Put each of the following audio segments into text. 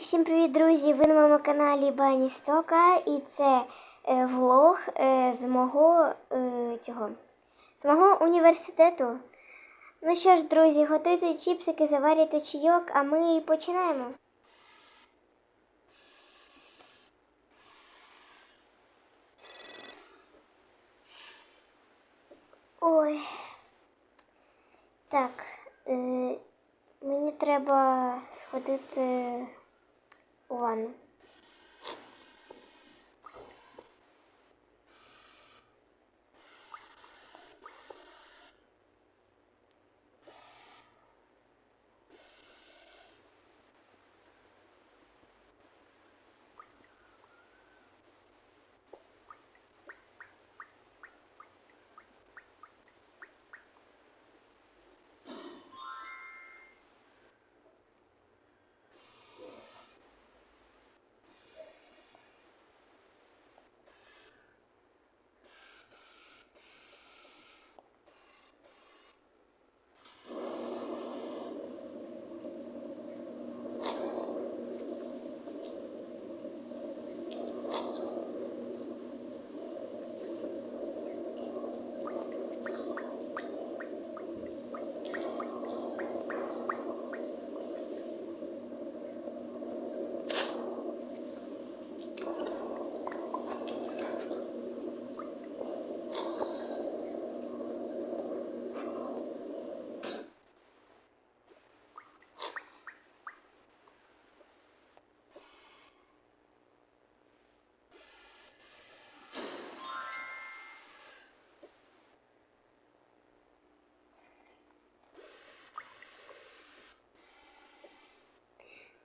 всім привіт, друзі! Ви на моєму каналі Бані Стока і це е, влог е, з мого е, цього з мого університету. Ну що ж, друзі, готуйте чіпсики, заварюйте чайок, а ми починаємо. Ой. Так. Е, мені треба сходити у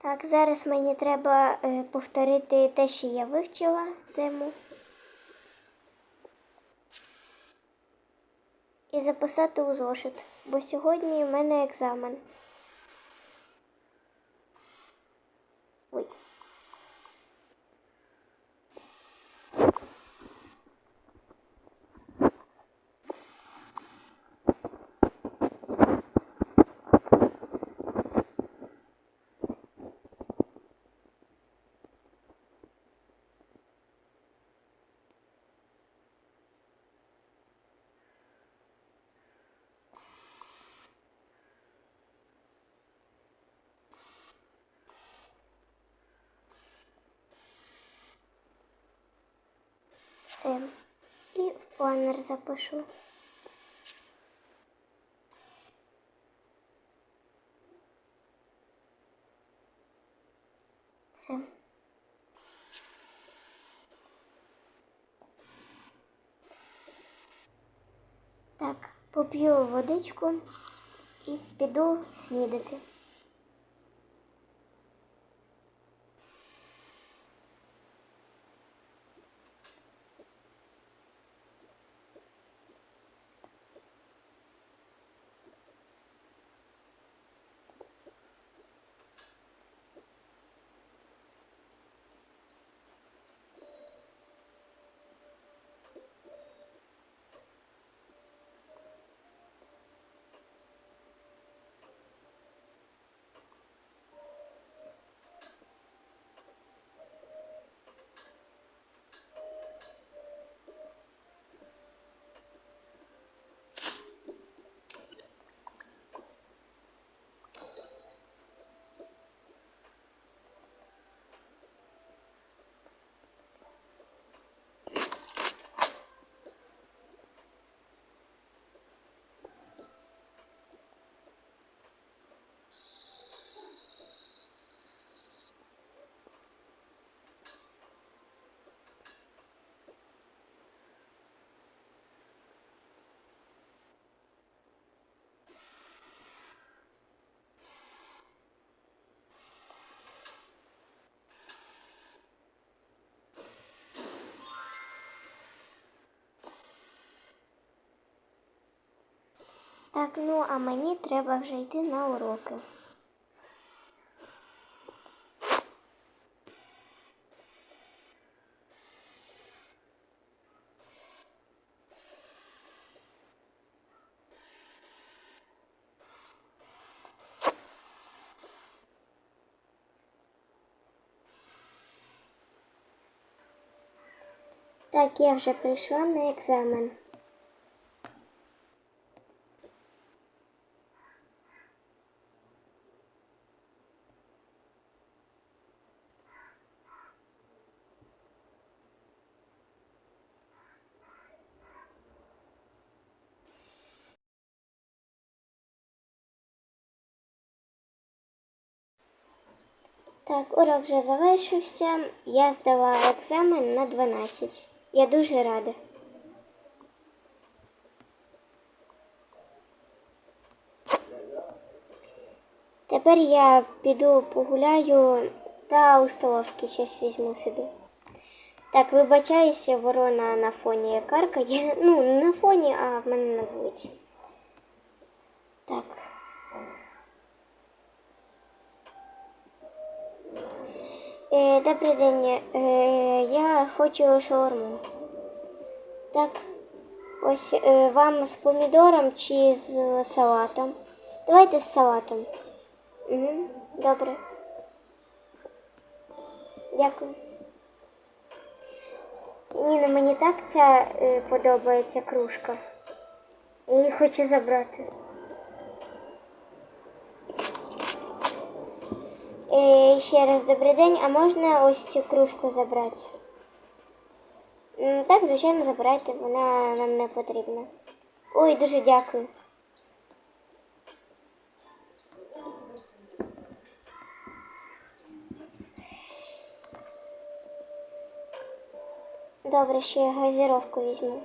Так, зараз мені треба е, повторити те, що я вивчила тему. І записати у зошит, бо сьогодні в мене екзамен. Все. І планер запишу. Все. Так, поп'ю водичку і піду снідати. Так, ну а мені треба вже йти на уроки. Так, я вже прийшла на екзамен. Так, урок вже завершився. Я здала екзамен на 12. Я дуже рада. Тепер я піду погуляю та у столовці щось візьму собі. Так, вибачаюся, ворона на фоні каркає. Ну, не на фоні, а в мене на вулиці. Добрий день. Е, я хочу шаурму. Так. Ось е, вам з помідором чи з салатом? Давайте з салатом. Угу, добре. Дякую. Ніна, мені так ця е, подобається кружка. Її хочу забрати. Ще раз добрий день, а можна ось цю кружку забрати? Так, звичайно, забирайте, вона нам не потрібна. Ой, дуже дякую. Добре, ще я газіровку візьму.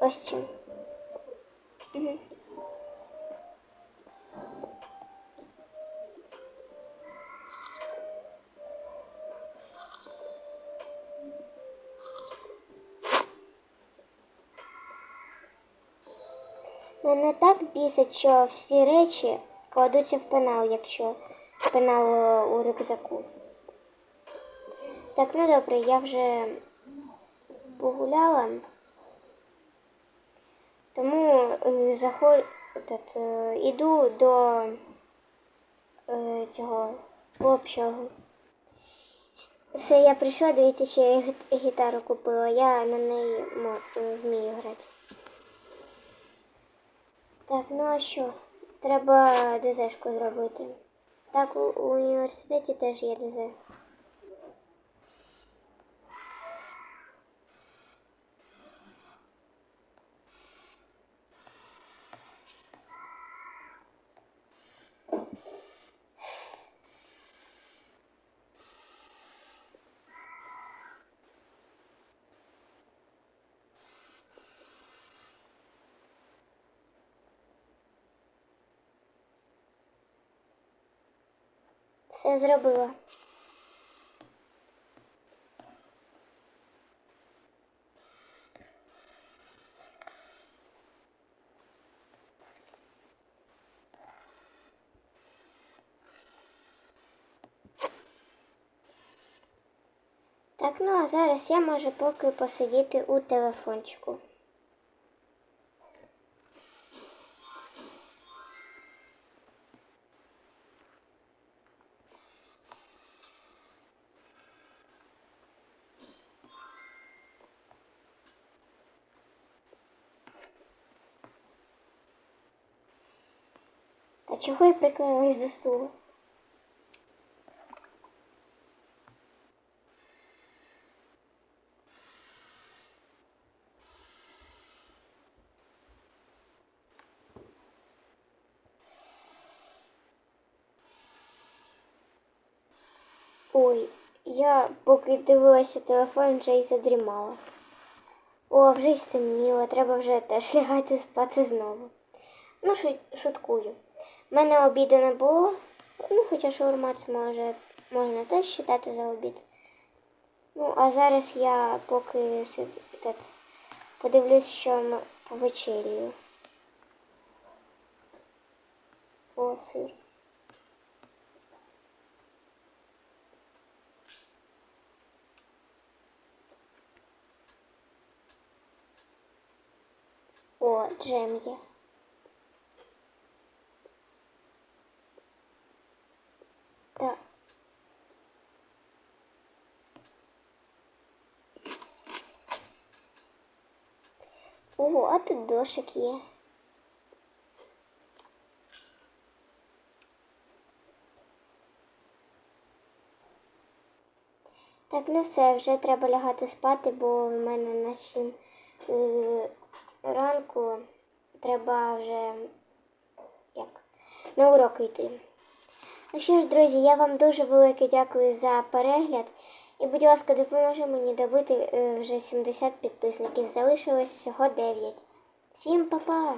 Ось чим. Угу. Мене так бісить, що всі речі кладуться в пенал, якщо пенал е, у рюкзаку. Так, ну добре, я вже погуляла. Тому е, заход... Тут, е, іду до цього общого. Все, я прийшла, дивіться, що я гітару купила. Я на неї вмію грати. Так, ну а що? Треба ДЗшку зробити. Так, у, у університеті теж є ДЗ. Все зробила. Так, ну а зараз я можу поки посидіти у телефончику. Та чого я приклеїлась до стулу? Ой, я поки дивилася телефон, вже й задрімала. О, вже й стемніло, треба вже теж лягати спати знову. Ну, шу- шуткую. У мене обіду не було, ну, хоча шаурма це може, можна теж вважати за обід. Ну, а зараз я поки тут подивлюсь, що м- повечерюю. О, сир. О, джем є. Так. Ого, а тут дошик є. Так, ну все, вже треба лягати спати, бо в мене на 7 е, ранку треба вже як, на уроки йти. Ну що ж, друзі, я вам дуже велике дякую за перегляд. І, будь ласка, допоможи мені добити е, вже 70 підписників. Залишилось всього 9. Всім па-па!